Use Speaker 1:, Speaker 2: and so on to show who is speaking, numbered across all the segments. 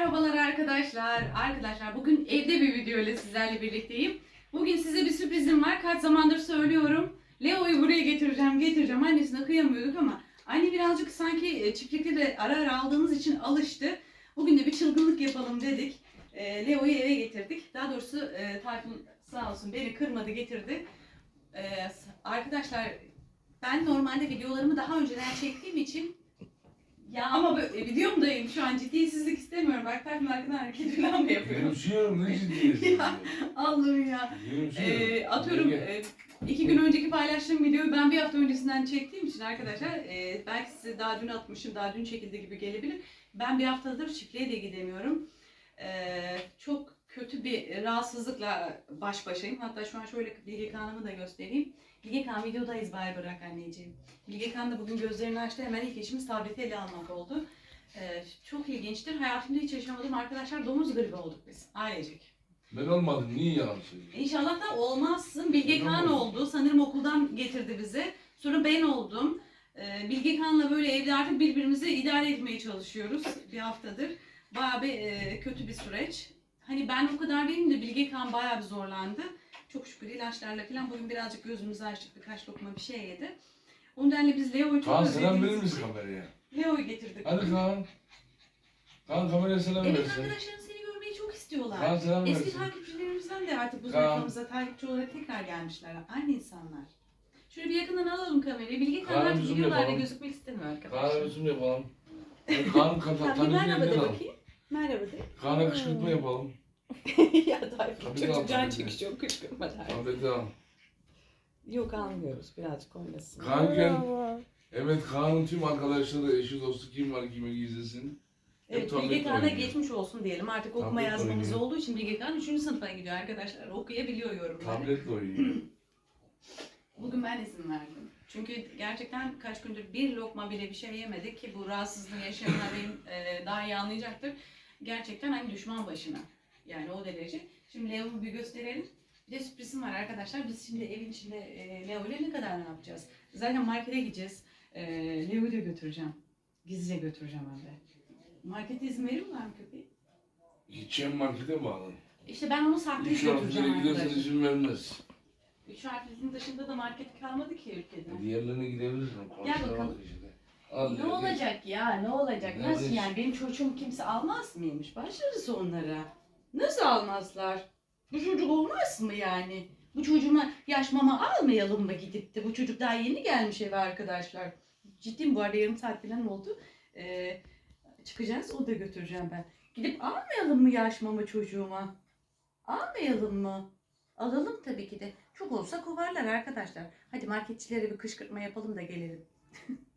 Speaker 1: Merhabalar arkadaşlar. Arkadaşlar bugün evde bir video ile sizlerle birlikteyim. Bugün size bir sürprizim var. Kaç zamandır söylüyorum. Leo'yu buraya getireceğim, getireceğim. Annesine kıyamıyorduk ama anne birazcık sanki e, çiftlikte de ara ara aldığımız için alıştı. Bugün de bir çılgınlık yapalım dedik. E, Leo'yu eve getirdik. Daha doğrusu e, Tayfun sağ olsun beni kırmadı getirdi. E, arkadaşlar ben normalde videolarımı daha önceden çektiğim için ya ama böyle, videomdayım şu an ciddiyetsizlik istemiyorum. Bak Tayfun arkadan hareket falan mı yapıyor?
Speaker 2: Gülümsüyorum ne?
Speaker 1: Ya, Allah'ım ya.
Speaker 2: Gülümsüyorum.
Speaker 1: Ee, atıyorum e, iki gün önceki paylaştığım videoyu ben bir hafta öncesinden çektiğim için arkadaşlar e, belki size daha dün atmışım, daha dün çekildi gibi gelebilir. Ben bir haftadır çiftliğe de gidemiyorum. Ee, çok kötü bir rahatsızlıkla baş başayım. Hatta şu an şöyle Bilge Kağan'ımı da göstereyim. Bilge Kağan videodayız bay bırak anneciğim. Bilge Kağan da bugün gözlerini açtı. Hemen ilk işimiz tableti ele almak oldu. Ee, çok ilginçtir. Hayatımda hiç yaşamadığım arkadaşlar domuz gribi olduk biz ailecek.
Speaker 2: Ben olmadım niye yalan söylüyorsun?
Speaker 1: İnşallah da olmazsın. Bilge
Speaker 2: Ben
Speaker 1: Kağan
Speaker 2: olmadım.
Speaker 1: oldu. Sanırım okuldan getirdi bizi. Sonra ben oldum. Ee, Bilge Kağan'la böyle evde artık birbirimizi idare etmeye çalışıyoruz bir haftadır. Bayağı bir e, kötü bir süreç. Hani ben o kadar değilim de Bilge Kağan bayağı bir zorlandı. Çok şükür ilaçlarla falan bugün birazcık gözümüzü açtık. Birkaç lokma bir şey yedi. O nedenle biz Leo'yu çok
Speaker 2: Kaan selam verir
Speaker 1: özlediğimiz
Speaker 2: misin
Speaker 1: için
Speaker 2: kameraya?
Speaker 1: Leo'yu getirdik.
Speaker 2: Hadi Kaan. Kaan kameraya selam
Speaker 1: Evet
Speaker 2: versin.
Speaker 1: arkadaşlarım seni görmeyi çok istiyorlar.
Speaker 2: Kaan selam
Speaker 1: Eski takipçilerimizden de artık bu
Speaker 2: Kaan.
Speaker 1: sayfamıza takipçi olarak tekrar gelmişler. Aynı insanlar. Şöyle bir yakından alalım kamerayı. Bilge
Speaker 2: Kaan
Speaker 1: Kağan artık
Speaker 2: bizim
Speaker 1: videolarda
Speaker 2: yapalım.
Speaker 1: gözükmek istemiyor
Speaker 2: Kaan'a
Speaker 1: arkadaşlar.
Speaker 2: resim yapalım. Kaan kata
Speaker 1: Tamam bir
Speaker 2: tanıdığı
Speaker 1: merhaba de bakayım. Merhaba de.
Speaker 2: Kaan'a kışkırtma yapalım.
Speaker 1: ya Tayfun
Speaker 2: Tabii
Speaker 1: çocuk can
Speaker 2: tabii.
Speaker 1: çekişiyor kışkırtma Tayfun.
Speaker 2: Tableti al.
Speaker 1: Yok almıyoruz birazcık oynasın.
Speaker 2: Kaan gel. Evet Kaan'ın tüm arkadaşları, eşi, dostu kim var kime gizlesin.
Speaker 1: Evet Bilge Kağan'a geçmiş olsun diyelim. Artık okuma
Speaker 2: Tablet
Speaker 1: yazmamız
Speaker 2: oynuyor.
Speaker 1: olduğu için Bilge Kağan 3. sınıfa gidiyor arkadaşlar. Okuyabiliyor yorumları.
Speaker 2: Tabletle oynuyor.
Speaker 1: Bugün ben izin verdim. Çünkü gerçekten kaç gündür bir lokma bile bir şey yemedik ki bu rahatsızlığı yaşayanlar benim e, daha iyi anlayacaktır. Gerçekten hani düşman başına. Yani o derece. Şimdi Leo'yu bir gösterelim. Bir de sürprizim var arkadaşlar. Biz şimdi evin içinde e, Leo ile ne kadar ne yapacağız? Zaten markete gideceğiz. E, Leo'yu da götüreceğim. Gizlice götüreceğim hem de. Markete izin verir mi köpeği?
Speaker 2: Gideceğim markete bağlı.
Speaker 1: İşte ben onu saklayıp
Speaker 2: Üç harflere
Speaker 1: götüreceğim
Speaker 2: gidersen
Speaker 1: arkadaşlar.
Speaker 2: izin vermez.
Speaker 1: Üç harflinin dışında da market kalmadı ki ülkede.
Speaker 2: Diğerlerine gidebilirsin. Konuşmaya
Speaker 1: bakalım.
Speaker 2: işte. Al
Speaker 1: Ne
Speaker 2: diyor,
Speaker 1: olacak ya ne olacak? Nasıl yani benim çocuğum kimse almaz mıymış? Başlarız onlara. Nasıl almazlar? Bu çocuk olmaz mı yani? Bu çocuğuma yaş mama almayalım mı gidip de? Bu çocuk daha yeni gelmiş eve arkadaşlar. Ciddiyim bu arada yarım saat falan oldu. Ee, çıkacağız onu da götüreceğim ben. Gidip almayalım mı yaş mama çocuğuma? Almayalım mı? Alalım tabii ki de. Çok olsa kovarlar arkadaşlar. Hadi marketçilere bir kışkırtma yapalım da gelelim.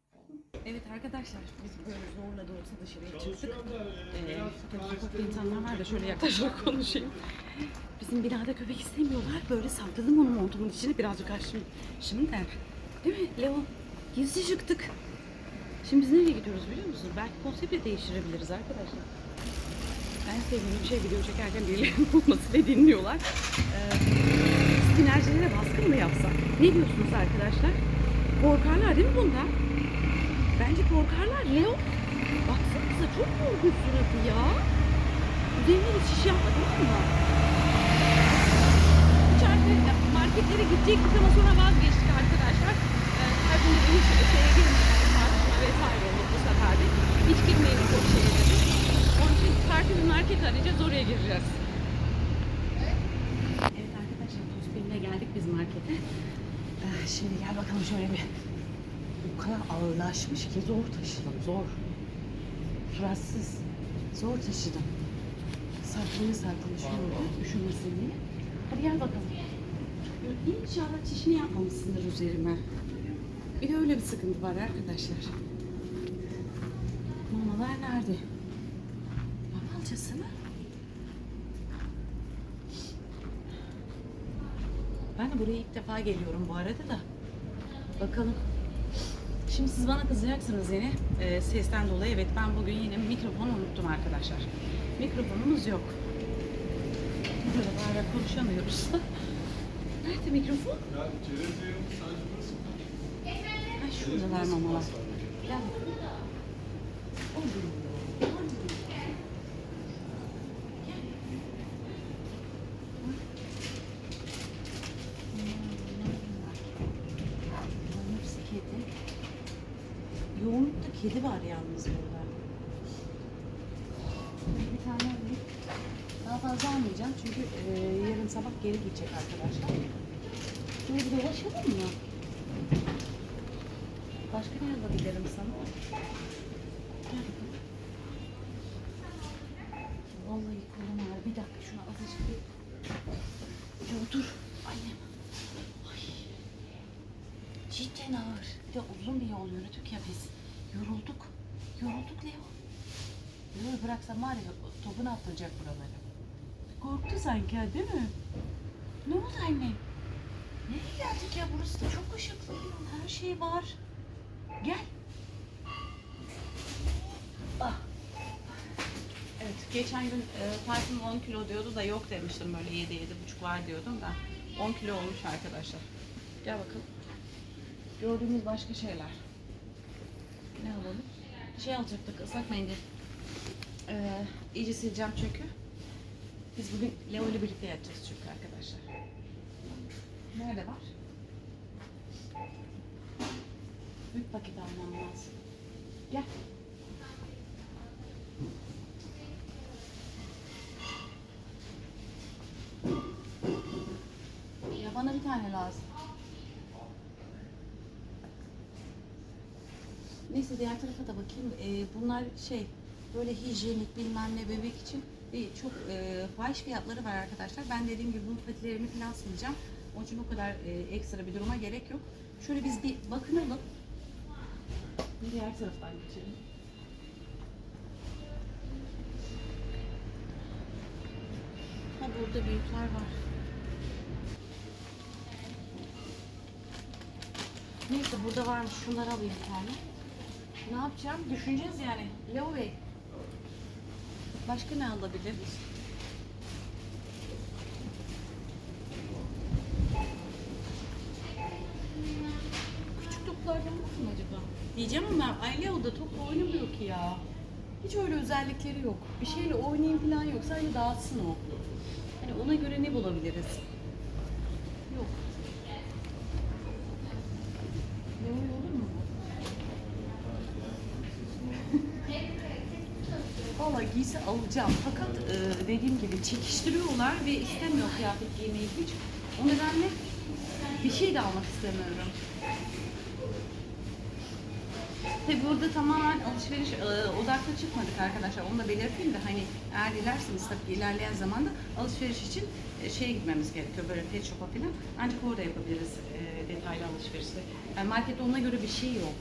Speaker 1: Evet arkadaşlar biz böyle zorla da olsa dışarıya çıktık. Ee, tabii sokakta insanlar var da şöyle yaklaşarak konuşayım. Bizim binada köpek istemiyorlar. Böyle sakladım onu montumun içine birazcık açtım. Şimdi de değil mi Leo? Gizli çıktık. Şimdi biz nereye gidiyoruz biliyor musunuz? Belki konsepti değiştirebiliriz arkadaşlar. En sevdiğim şey video çekerken birilerinin olması ve dinliyorlar. Ee, sinerjilere baskın mı yapsak? Ne diyorsunuz arkadaşlar? Korkarlar değil mi bundan? Bence korkarlar Leo. Baksanıza çok korkunç suratı ya. Üzerine hiç şiş yapma tamam mı? Artık marketlere gidecektik ama sonra vazgeçtik arkadaşlar. Ee, her gün de hiç şeye. Tartışma vesaire olur bu sefer de. Hiç girmeyelim şeye dedim. Onun için farklı bir market arayacağız oraya gireceğiz. Evet arkadaşlar Tospin'le geldik biz markete. Ee, şimdi gel bakalım şöyle bir o kadar ağırlaşmış ki zor taşıdım, zor. Suratsız, zor taşıdım. Saklaya saklaya şöyle, üşümesin diye. Hadi gel bakalım. İnşallah çişini yapmamışsındır üzerime. Bir de öyle bir sıkıntı var arkadaşlar. Mamalar nerede? Mama alacağız mı? Ben de buraya ilk defa geliyorum bu arada da. Bakalım. Şimdi siz bana kızacaksınız yine e, sesten dolayı. Evet ben bugün yine mikrofonu unuttum arkadaşlar. Mikrofonumuz yok. Burada hala konuşamıyoruz. Nerede mikrofon?
Speaker 3: Ya çerez yiyorum sadece burası?
Speaker 1: Ha şuradalar mamalar. Gel. Olur. kedi var yalnız burada. Bir tane alayım. Daha fazla almayacağım çünkü e, yarın sabah geri gidecek arkadaşlar. Şöyle bir dolaşalım mı? Başka ne alabilirim sana? Vallahi kolum ağrıyor. Bir dakika şunu azıcık bir... Ya otur. Annem. Ay. Cidden ağır. Bir de uzun bir yol yürüdük ya biz. Yorulduk. Yorulduk Leo. Leo'yu bıraksam var ya topunu attıracak buraları. Korktu sanki ha, değil mi? Ne oldu annem? Nereye geldik ya? Burası da çok ışıklı. Her şey var. Gel. Ah. Evet, geçen gün e, Tayfun 10 kilo diyordu da yok demiştim böyle 7 buçuk var diyordum da 10 kilo olmuş arkadaşlar. Gel bakalım. Gördüğümüz başka şeyler. Ne alalım? Şey alacaktık, ıslak mendil. Ee, iyice sileceğim çünkü. Biz bugün Leo ile birlikte yatacağız çünkü arkadaşlar. Nerede var? Büyük paket almam lazım. Gel. Ya bana bir tane lazım. Neyse diğer tarafa da bakayım. Ee, bunlar şey böyle hijyenik bilmem ne bebek için değil. Çok e, fahiş fiyatları var arkadaşlar. Ben dediğim gibi bunun patilerini falan sileceğim. Onun için o kadar e, ekstra bir duruma gerek yok. Şöyle biz bir bakınalım. Diğer taraftan geçelim. Ha burada büyükler var. Neyse burada varmış. Şunları alayım bir tane. Ne yapacağım? Düşüneceğiz yani. Leo Bey. Başka ne alabiliriz? Küçük toplardan var mı acaba? Diyeceğim ama ay Leo da topla oynamıyor ki ya. Hiç öyle özellikleri yok. Bir şeyle oynayayım falan yok. Sadece dağıtsın o. Hani ona göre ne bulabiliriz? Yok. Leo olur mu? Valla giysi alacağım fakat e, dediğim gibi çekiştiriyorlar ve istemiyor kıyafet giymeyi hiç. O nedenle bir şey de almak istemiyorum. Tabi burada tamamen alışveriş e, odaklı çıkmadık arkadaşlar. Onu da belirteyim de hani eğer dilerseniz tabii ilerleyen zamanda alışveriş için e, şeye gitmemiz gerekiyor. Böyle pet shop'a falan. Ancak orada yapabiliriz e, detaylı alışverişi. Yani markette ona göre bir şey yok.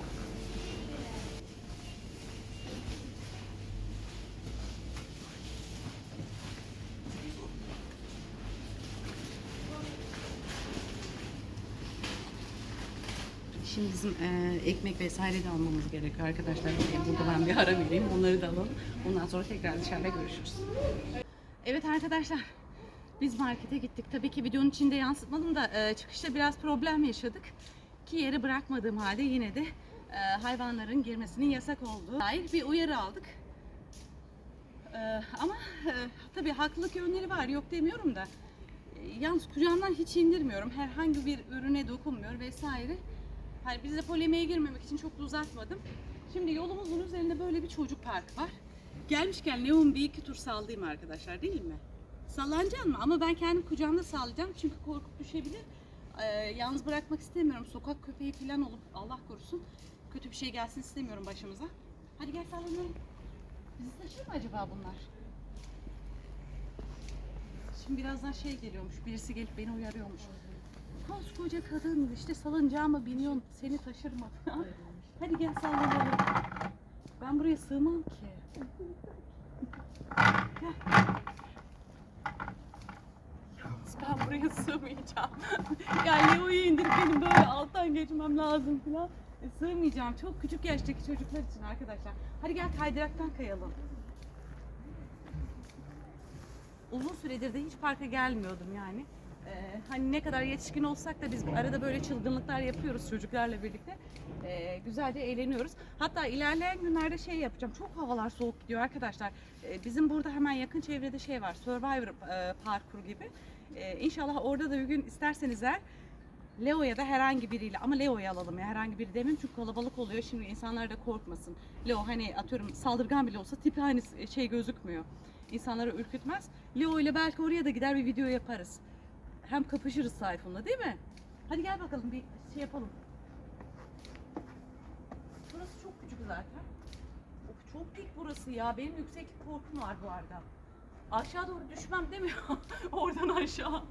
Speaker 1: Şimdi bizim e, ekmek vesaire de almamız gerekiyor arkadaşlar. E, burada ben bir ara vereyim. Onları da alalım. Ondan sonra tekrar dışarıda görüşürüz. Evet arkadaşlar. Biz markete gittik. Tabii ki videonun içinde yansıtmadım da e, çıkışta biraz problem yaşadık. Ki yere bırakmadığım halde yine de e, hayvanların girmesinin yasak olduğu dair bir uyarı aldık. E, ama e, tabii haklılık yönleri var. Yok demiyorum da. E, yalnız kucağımdan hiç indirmiyorum. Herhangi bir ürüne dokunmuyor vesaire. Hani biz de polemiğe girmemek için çok da uzatmadım. Şimdi yolumuzun üzerinde böyle bir çocuk parkı var. Gelmişken Leon bir iki tur sallayayım arkadaşlar değil mi? Sallanacak mı? Ama ben kendim kucağımda sallayacağım çünkü korkup düşebilir. Ee, yalnız bırakmak istemiyorum. Sokak köpeği falan olup Allah korusun kötü bir şey gelsin istemiyorum başımıza. Hadi gel sallanalım. Bizi taşır mı acaba bunlar? Şimdi birazdan şey geliyormuş. Birisi gelip beni uyarıyormuş. Koskoca kadın işte salıncağıma biniyorsun seni taşır mı? Hadi gel sallanalım. Ben buraya sığmam ki. Gel. Ben buraya sığmayacağım. yani Leo'yu indirip benim böyle alttan geçmem lazım falan. E, sığmayacağım. Çok küçük yaştaki çocuklar için arkadaşlar. Hadi gel kaydıraktan kayalım. Uzun süredir de hiç parka gelmiyordum yani. Ee, hani ne kadar yetişkin olsak da biz arada böyle çılgınlıklar yapıyoruz çocuklarla birlikte. Ee, güzelce eğleniyoruz. Hatta ilerleyen günlerde şey yapacağım. Çok havalar soğuk gidiyor arkadaşlar. Ee, bizim burada hemen yakın çevrede şey var. Survivor e, parkuru gibi. Ee, inşallah orada da bir gün isterseniz eğer Leo ya da herhangi biriyle ama Leo'yu alalım ya herhangi biri demeyeyim çünkü kalabalık oluyor şimdi insanlar da korkmasın. Leo hani atıyorum saldırgan bile olsa tipi hani şey gözükmüyor. İnsanları ürkütmez. Leo ile belki oraya da gider bir video yaparız. Hem kapışırız Tayfun'la değil mi? Hadi gel bakalım bir şey yapalım. Burası çok küçük zaten. Of, çok dik burası ya. Benim yükseklik korkum var bu arada. Aşağı doğru düşmem değil mi? Oradan aşağı.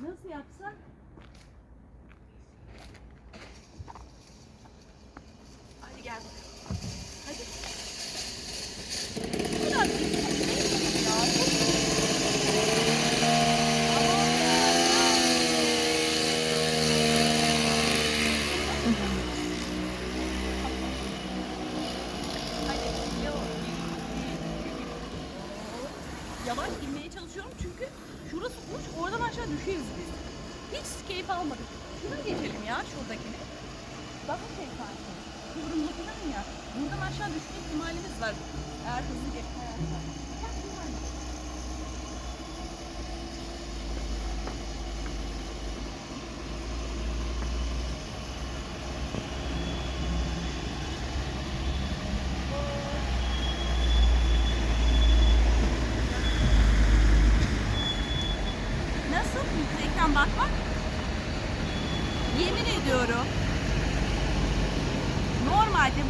Speaker 1: Nasıl yapsak? Hadi gel. Hadi. Bu kadar dik değil ya. Çok Hadi, Leo. Yavaş inmeye çalışıyorum çünkü şurası uç, oradan aşağı düşeriz biz. Hiç keyif almadık. Şuna geçelim ya şuradakini. Daha keyif aldım. Kıvrımlı falan ya. Buradan aşağı düşme ihtimalimiz var. Eğer hızlı geçersen. Gel şuradan. Nasıl yüksekten bakmak? Yemin ediyorum. Normalde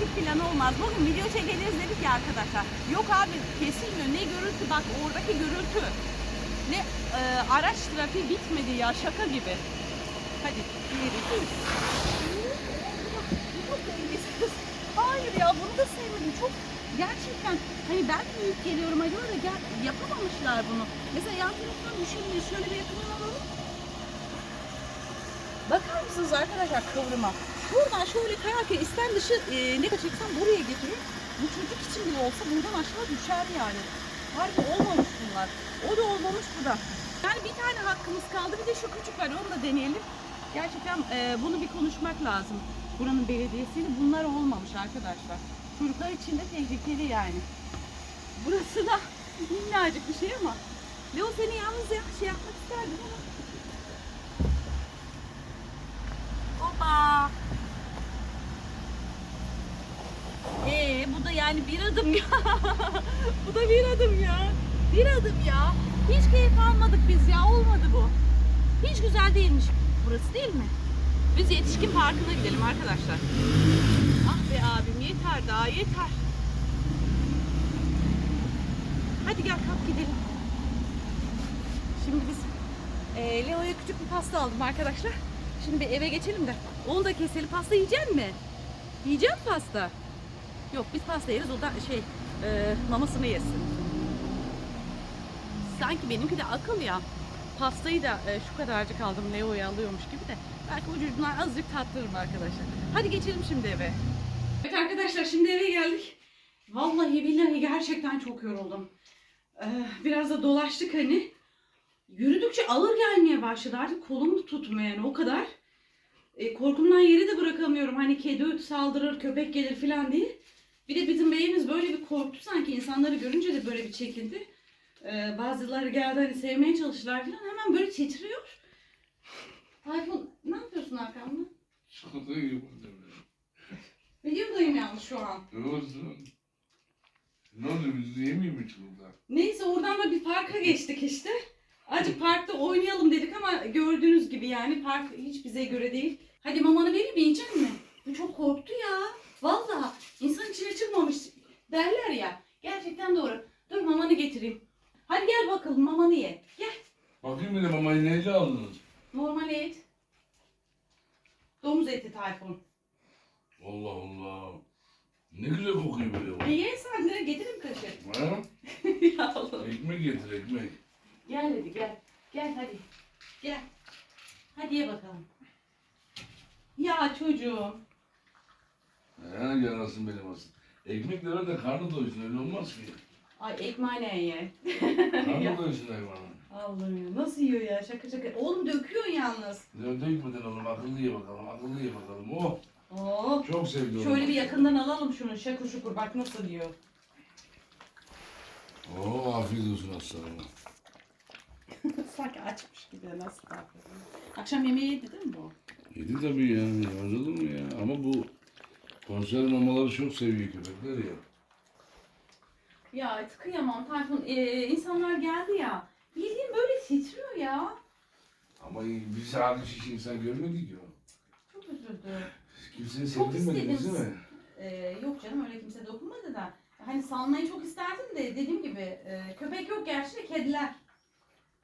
Speaker 1: trafik planı olmaz. Bugün video çekeceğiz dedik ya arkadaşlar. Yok abi kesilmiyor. Ne gürültü bak oradaki gürültü. Ne e, araç trafiği bitmedi ya şaka gibi. Hadi bir. Hayır ya bunu da sevmedim. Çok gerçekten hani ben büyük geliyorum acaba da gel, yapamamışlar bunu. Mesela yan taraftan düşünün şöyle bir yakından alalım. Bakar mısınız arkadaşlar kıvrıma? Buradan şöyle kayarken isten dışı e, ne çeksem buraya getiriyor. Bu çocuk için bile olsa buradan aşağı düşer yani. Harbi olmamış bunlar. O da olmamış bu da. Yani bir tane hakkımız kaldı. Bir de şu küçük var onu da deneyelim. Gerçekten e, bunu bir konuşmak lazım. Buranın belediyesiyle bunlar olmamış arkadaşlar. Çocuklar için de tehlikeli yani. Burası da minnacık bir şey ama. Leo seni yalnız ya, şey yapmak isterdim ama. Hoppa. Ee, bu da yani bir adım ya. bu da bir adım ya. Bir adım ya. Hiç keyif almadık biz ya. Olmadı bu. Hiç güzel değilmiş burası değil mi? Biz yetişkin parkına gidelim arkadaşlar. Ah be abim yeter daha yeter. Hadi gel kalk gidelim. Şimdi biz e, Leo'ya küçük bir pasta aldım arkadaşlar. Şimdi bir eve geçelim de onu da keselim. Pasta yiyecek mi? Yiyecek mi pasta? Yok biz pasta yeriz o da şey e, mamasını yesin. Sanki benimki de akıl ya. Pastayı da e, şu kadarcık aldım Leo'ya alıyormuş gibi de. Belki ucundan azıcık tattırırım arkadaşlar. Hadi geçelim şimdi eve. Evet arkadaşlar şimdi eve geldik. Vallahi billahi gerçekten çok yoruldum. Ee, biraz da dolaştık hani. Yürüdükçe ağır gelmeye başladı artık kolum tutmuyor o kadar. E, korkumdan yeri de bırakamıyorum. Hani kedi saldırır, köpek gelir falan diye. Bir de bizim beyimiz böyle bir korktu sanki insanları görünce de böyle bir çekindi. Ee, bazıları geldi hani sevmeye çalıştılar falan hemen böyle titriyor. Tayfun ne yapıyorsun arkamda?
Speaker 2: Yiyor burada.
Speaker 1: Videodayım yalnız şu an.
Speaker 2: Ne olsun? Ne oldu biz yemiyor mu çikolata?
Speaker 1: Neyse oradan da bir parka geçtik işte. Azıcık parkta oynayalım dedik ama gördüğünüz gibi yani park hiç bize göre değil. Hadi mamanı vereyim yiyecek mi? Bu çok korktu ya. Vallahi insan içine çıkmamış derler ya. Gerçekten doğru. Dur mamanı getireyim. Hadi gel bakalım mamanı ye. Gel.
Speaker 2: Bakayım bir de mamayı neyle aldınız?
Speaker 1: Normal et. Domuz eti Tayfun.
Speaker 2: Allah Allah. Ne güzel kokuyor böyle.
Speaker 1: E ye sen de getirin kaşık.
Speaker 2: Ha?
Speaker 1: ya Allah.
Speaker 2: Ekmek getir ekmek.
Speaker 1: Gel hadi gel. Gel hadi. Gel. Hadi ye bakalım. Ya çocuğum.
Speaker 2: Ha yarasın benim asıl. Ekmek de ver de karnı doysun öyle olmaz ki.
Speaker 1: Ay ekmeğine ye.
Speaker 2: Karnı doysun hayvanın.
Speaker 1: Allah'ım ya nasıl yiyor ya şaka şaka. Oğlum döküyorsun yalnız.
Speaker 2: Ya dökmeden oğlum akıllı ye bakalım akıllı ye bakalım. Oh
Speaker 1: Oo.
Speaker 2: çok sevdi.
Speaker 1: Şöyle bir yakından alalım şunu şakur şukur bak nasıl yiyor.
Speaker 2: Oo afiyet olsun aslanım.
Speaker 1: Sanki açmış gibi nasıl davranıyor. Akşam yemeği yedi değil mi bu?
Speaker 2: Yedi tabii ya. Yemez olur mu ya? Ama bu konserve mamaları çok seviyor köpekler ya.
Speaker 1: Ya kıyamam Tayfun. Ee, insanlar geldi ya. Bildiğin böyle titriyor ya.
Speaker 2: Ama bir saat hiç insan görmedi ki o.
Speaker 1: Çok üzüldüm.
Speaker 2: Kimseyi
Speaker 1: Çok
Speaker 2: sevdirmediniz
Speaker 1: istedim.
Speaker 2: değil mi?
Speaker 1: Ee, yok canım öyle kimse dokunmadı da. Hani salmayı çok isterdim de dediğim gibi e, köpek yok gerçi de kediler.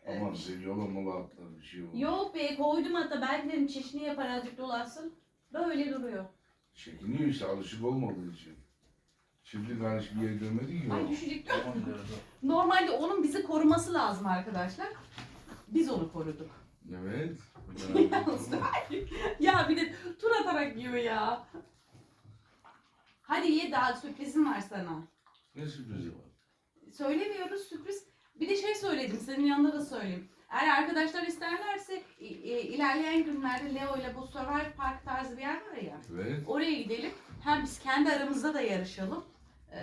Speaker 1: Ee,
Speaker 2: Aman seviyor olmalı atlar bir şey olur.
Speaker 1: Yok be koydum hatta belki dedim çişini yapar azıcık dolaşsın. Böyle duruyor.
Speaker 2: Çekiniyor işte alışık olmadığı için. Şimdi karış bir yer görmedi ki
Speaker 1: Ay düşecek. Normalde onun bizi koruması lazım arkadaşlar. Biz onu koruduk.
Speaker 2: Evet.
Speaker 1: Yalnız ya bir de tur atarak yiyor ya. Hadi ye daha sürprizim var sana.
Speaker 2: ne sürprizi var?
Speaker 1: Söylemiyoruz sürpriz. Bir de şey söyledim senin yanında da söyleyeyim. Eğer arkadaşlar isterlerse i- i- ilerleyen günlerde Leo ile bu Survival Park tarzı bir yer var ya.
Speaker 2: Evet.
Speaker 1: Oraya gidelim. Hem biz kendi aramızda da yarışalım. Ee,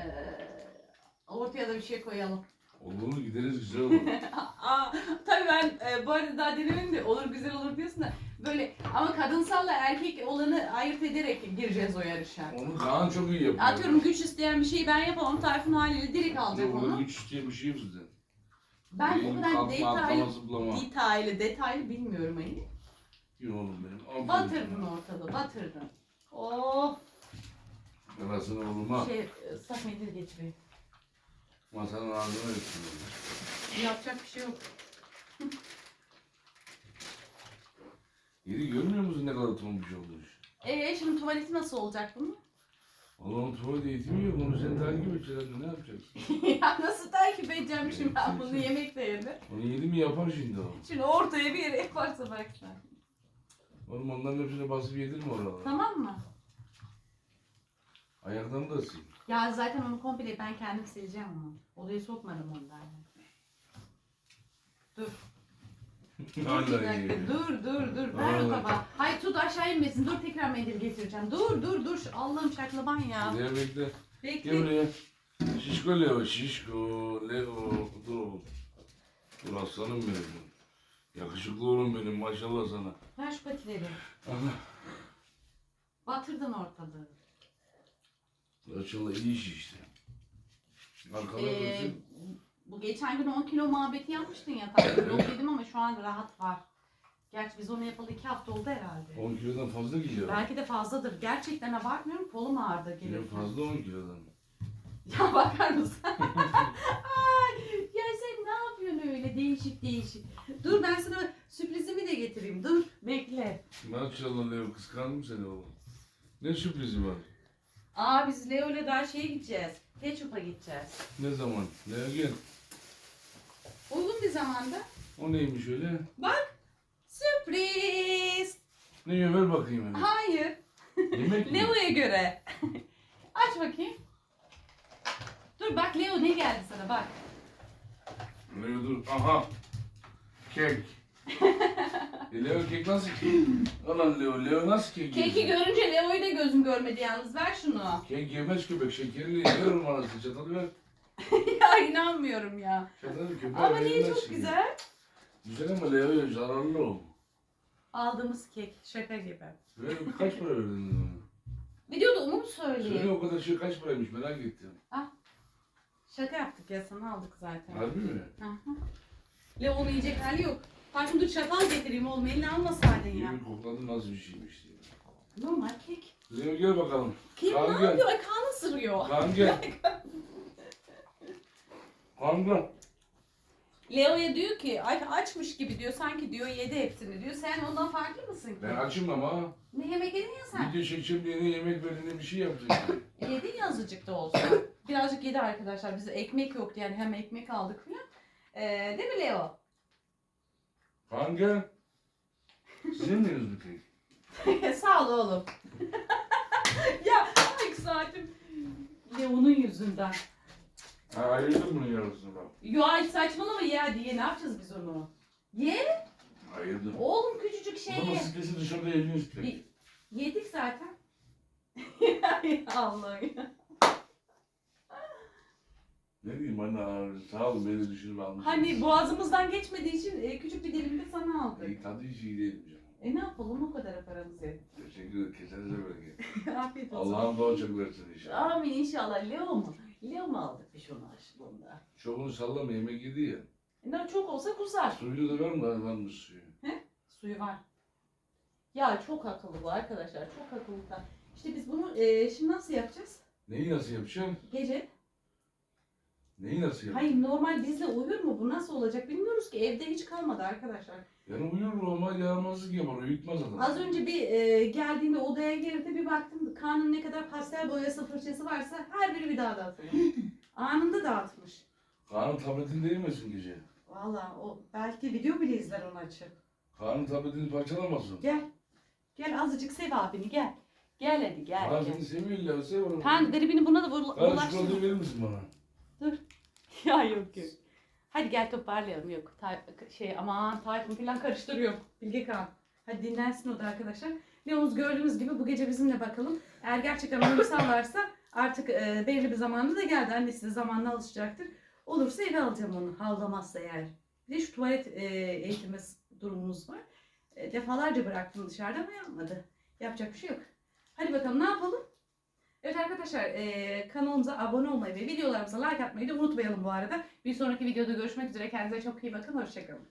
Speaker 1: ortaya da bir şey koyalım.
Speaker 2: Olur gideriz güzel olur.
Speaker 1: Aa, tabii ben e, bu arada daha denemedim de olur güzel olur diyorsun da böyle ama kadınsalla erkek olanı ayırt ederek gireceğiz o yarışa.
Speaker 2: Onu Kaan çok iyi yapıyor.
Speaker 1: Atıyorum güç isteyen bir şeyi ben yapamam. Tayfun haliyle direkt alacak
Speaker 2: Orada
Speaker 1: onu.
Speaker 2: güç isteyen bir şey zaten.
Speaker 1: Ben o kadar
Speaker 2: kalkma,
Speaker 1: detaylı,
Speaker 2: atlama, zıplama.
Speaker 1: detaylı, detaylı bilmiyorum hani.
Speaker 2: İyi oğlum benim. Aferin
Speaker 1: Batırdın
Speaker 2: sana.
Speaker 1: ortalığı, batırdın. Oh,
Speaker 2: Yarasını oğluma.
Speaker 1: şey ıslak mendil getireyim.
Speaker 2: Masanın ağzına öpsün.
Speaker 1: Yapacak bir şey yok.
Speaker 2: Yeri görmüyor musun ne kadar tombiş olmuş?
Speaker 1: Ee şimdi tuvaleti nasıl olacak bunun?
Speaker 2: Allah'ım tuvalet eğitimi yok. Onu sen takip edeceksin. Ne yapacaksın?
Speaker 1: ya nasıl takip edeceğim şimdi ben bunu yemek de yedi.
Speaker 2: Onu yedi mi yapar şimdi o.
Speaker 1: Şimdi ortaya bir yere yaparsa bak sen.
Speaker 2: Oğlum onların hepsini basıp yedirme oralara.
Speaker 1: Tamam mı?
Speaker 2: Ayaklarını da sil.
Speaker 1: Ya zaten onu komple ben kendim sileceğim onu. Odaya sokmadım ondan. Dur. Dur bir dakika. Dur dur dur. Ver o
Speaker 2: Vallahi.
Speaker 1: tabağı. Hayır tut aşağı inmesin. Dur tekrar mendil getireceğim. Dur dur dur. Allah'ım şaklaban ya.
Speaker 2: Leo bekle. Gel
Speaker 1: Bekle.
Speaker 2: buraya. Şişko Leo, şişko Leo. Dur oğlum. Dur aslanım benim. Yakışıklı oğlum benim maşallah sana.
Speaker 1: Ver şu patileri.
Speaker 2: Aha.
Speaker 1: Batırdın ortalığı.
Speaker 2: Maşallah iyi iş işte. Arkana
Speaker 1: Ee, bu geçen gün 10 kilo muhabbeti yapmıştın ya. Tabii yok dedim ama şu an rahat var. Gerçi biz onu yapalı 2 hafta oldu herhalde.
Speaker 2: 10 kilodan fazla gidiyor.
Speaker 1: Belki de fazladır. Gerçekten abartmıyorum. Kolum ağrıdı gelirken.
Speaker 2: fazla 10 kilodan.
Speaker 1: Ya bakar mısın? Ay, ya sen ne yapıyorsun öyle değişik değişik. Dur ben sana sürprizimi de getireyim. Dur bekle.
Speaker 2: Maşallah Leo kıskandım seni oğlum. Ne sürprizi var?
Speaker 1: Aa biz Leo ile daha şeye gideceğiz. Ketçup'a gideceğiz.
Speaker 2: Ne zaman? Leo gel.
Speaker 1: Uygun bir zamanda.
Speaker 2: O neymiş öyle?
Speaker 1: Sürpriz.
Speaker 2: Ne yiyor ver bakayım hele.
Speaker 1: Hayır.
Speaker 2: Yemek mi?
Speaker 1: Leo'ya göre. Aç bakayım. Dur bak Leo ne geldi sana bak.
Speaker 2: Leo dur. Aha. Kek. E Leo kek nasıl kek? Alan Leo. Leo nasıl kek
Speaker 1: Keki
Speaker 2: yiyor?
Speaker 1: görünce Leo'yu da gözüm görmedi yalnız. Ver şunu.
Speaker 2: Kek yemez köpek. Şekerli yer numarası. Çatalı ver.
Speaker 1: ya inanmıyorum ya.
Speaker 2: Çatalı köpeğe
Speaker 1: Ama niye çok
Speaker 2: şimdi.
Speaker 1: güzel?
Speaker 2: Güzel ama Leo'ya zararlı o.
Speaker 1: Aldığımız kek şaka gibi.
Speaker 2: Ver, kaç para verdin ona?
Speaker 1: Videoda onu mu söyleyeyim?
Speaker 2: Söyle o kadar şey kaç paraymış merak ettim.
Speaker 1: Şaka yaptık ya sana aldık zaten.
Speaker 2: Harbi mi?
Speaker 1: Hı hı. Leo'nu yiyecek hali yok. Tayfun dur çatal getireyim oğlum elini almasaydın ya.
Speaker 2: Yemin kokladım nasıl bir şeymiş diye.
Speaker 1: Normal kek.
Speaker 2: Leo gel bakalım.
Speaker 1: Kim
Speaker 2: Kaan
Speaker 1: ne
Speaker 2: gel.
Speaker 1: yapıyor? Ay kan ısırıyor.
Speaker 2: Kaan gel. Kaan gel.
Speaker 1: Leo'ya diyor ki ay açmış gibi diyor sanki diyor yedi hepsini diyor. Sen ondan farklı mısın ki?
Speaker 2: Ben açım ama.
Speaker 1: Ne yemek yedin ya sen?
Speaker 2: Video çekeceğim diye ne yemek verdiğinde bir şey yaptın.
Speaker 1: Yedin ya azıcık da olsa. Birazcık yedi arkadaşlar. Bize ekmek yoktu yani hem ekmek aldık falan. Ee, değil mi Leo?
Speaker 2: Gel. Sizin miyiniz bu kek?
Speaker 1: Sağ ol oğlum. ya ay saatim. Leo'nun yüzünden.
Speaker 2: Ha ayırdım bunun yarısını bak.
Speaker 1: Yo ay saçmalama ya diye ne yapacağız biz onu? Ye
Speaker 2: Ayırdım.
Speaker 1: oğlum küçücük şey
Speaker 2: Bunun
Speaker 1: ye.
Speaker 2: sitesi dışarıda yediniz pek.
Speaker 1: Bir- Yedik zaten. ya Allah'ım ya.
Speaker 2: Ne diyeyim anne sağ ol beni düşünüp almışsın.
Speaker 1: Hani boğazımızdan geçmediği için e, küçük bir dilim de sana aldık.
Speaker 2: İyi tadı hiç iyi değil canım.
Speaker 1: E ne yapalım o kadar paramız yetti.
Speaker 2: Teşekkür ederim. Kesenize bereket.
Speaker 1: Afiyet olsun.
Speaker 2: Allah'ım daha çok versin inşallah.
Speaker 1: Amin inşallah. Leo mu? Leo mu aldık biz onu aşkında?
Speaker 2: Çokunu sallama yemek yedi ya.
Speaker 1: E, ne çok olsa kuzar.
Speaker 2: Suyunu da ver mi lan varmış suyu?
Speaker 1: Suyu var. Ya çok akıllı bu arkadaşlar. Çok akıllı. İşte biz bunu e, şimdi nasıl yapacağız?
Speaker 2: Neyi nasıl yapacaksın?
Speaker 1: Gece.
Speaker 2: Neyi nasıl yapacaksın?
Speaker 1: Hayır normal bizle uyur mu? Bu nasıl olacak bilmiyoruz ki. Evde hiç kalmadı arkadaşlar.
Speaker 2: Yani uyur normal yaramazlık yapar, uyutmaz adam.
Speaker 1: Az önce bir e, geldiğinde odaya girdi bir baktım Kaan'ın ne kadar pastel boyası fırçası varsa her biri bir daha dağıtıyor. Anında dağıtmış.
Speaker 2: Kaan'ın tabletini değmesin gece.
Speaker 1: Valla o belki video bile izler onu açıp.
Speaker 2: Kaan'ın tabletini parçalamasın.
Speaker 1: Gel. Gel azıcık sev abini gel. Gel hadi gel. Gel.
Speaker 2: seni seviyor illa sev onu.
Speaker 1: Kaan garibini buna da bul-
Speaker 2: Kaan
Speaker 1: bulaştırma.
Speaker 2: çikolatayı verir misin bana?
Speaker 1: Ya yok yok. Hadi gel toparlayalım yok. Ta- şey aman Tayfun falan karıştırıyor. Bilge Kaan. Hadi dinlensin o da arkadaşlar. Leonuz gördüğünüz gibi bu gece bizimle bakalım. Eğer gerçekten uyumsallarsa artık e, belli bir zamanı da geldi. Annesi de zamanla alışacaktır. Olursa eve alacağım onu. Havlamazsa eğer. Bir de şu tuvalet e, eğitimi durumumuz var. E, defalarca bıraktım dışarıda ama yapmadı. Yapacak bir şey yok. Hadi bakalım ne yapalım? Evet arkadaşlar e, kanalımıza abone olmayı ve videolarımıza like atmayı da unutmayalım bu arada. Bir sonraki videoda görüşmek üzere. Kendinize çok iyi bakın. Hoşçakalın.